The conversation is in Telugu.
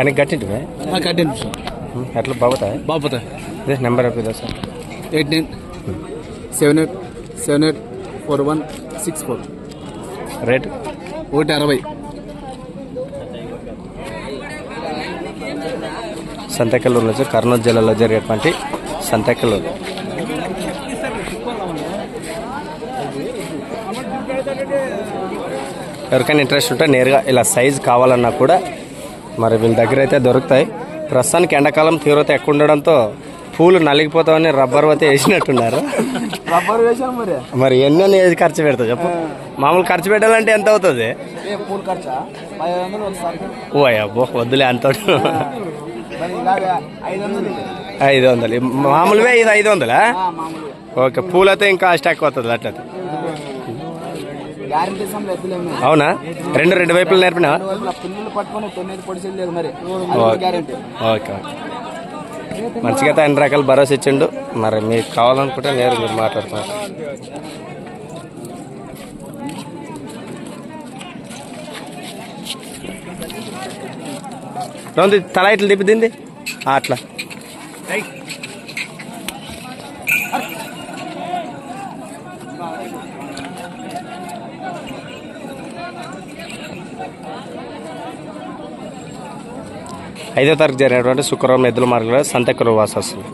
అని గట్టింటివే కట్టింది ఎట్లా బాగుతాయి? బాపత ఇదే నెంబర్ అయిపోయిందా sir. Eight nine seven eight seven eight four one six four. Rate? ఒకటి అరవై. సంతకల్లూరు నుంచి కర్నూలు జిల్లాలో జరిగేటువంటి సంతకల్లూరు. ఎవరికైనా ఇంట్రెస్ట్ ఉంటే నేరుగా ఇలా సైజ్ కావాలన్నా కూడా మరి వీళ్ళ దగ్గర అయితే దొరుకుతాయి. ప్రస్తుతానికి ఎండాకాలం తీవ్రత ఎక్కువ ఉండడంతో పూలు నలిగిపోతామని రబ్బర్ అయితే వేసినట్టున్నారు. రబ్బర్ వేసాను మరి? మరి ఎన్ని ఏది ఖర్చు పెడతావు చెప్పు. మామూలు ఖర్చు పెట్టాలంటే ఎంత అవుతుంది? ఓ అబ్బో వద్దులే అంత ఐదు వందలు. మామూలువే ఇది ఐదు వందలా? ఓకే పూలైతే ఇంకా స్టాక్ అవుతుంది ఎత్తులేము అవునా? రెండు రెండు వైపులు నేర్పినా ఓకే. మంచిగా అయితే అన్ని రకాల భరోసా ఇచ్చిండు. మరి మీకు కావాలనుకుంటే నేరు మీరు మాట్లాడుతున్నారు రౌంది తల ఇట్లా తిప్పిదింది ఆ, అట్లా. ఐదో తారీఖు జరిగినటువంటి శుక్రవారం ఎద్దుల మార్గంలో సంతకరు వాస వస్తుంది.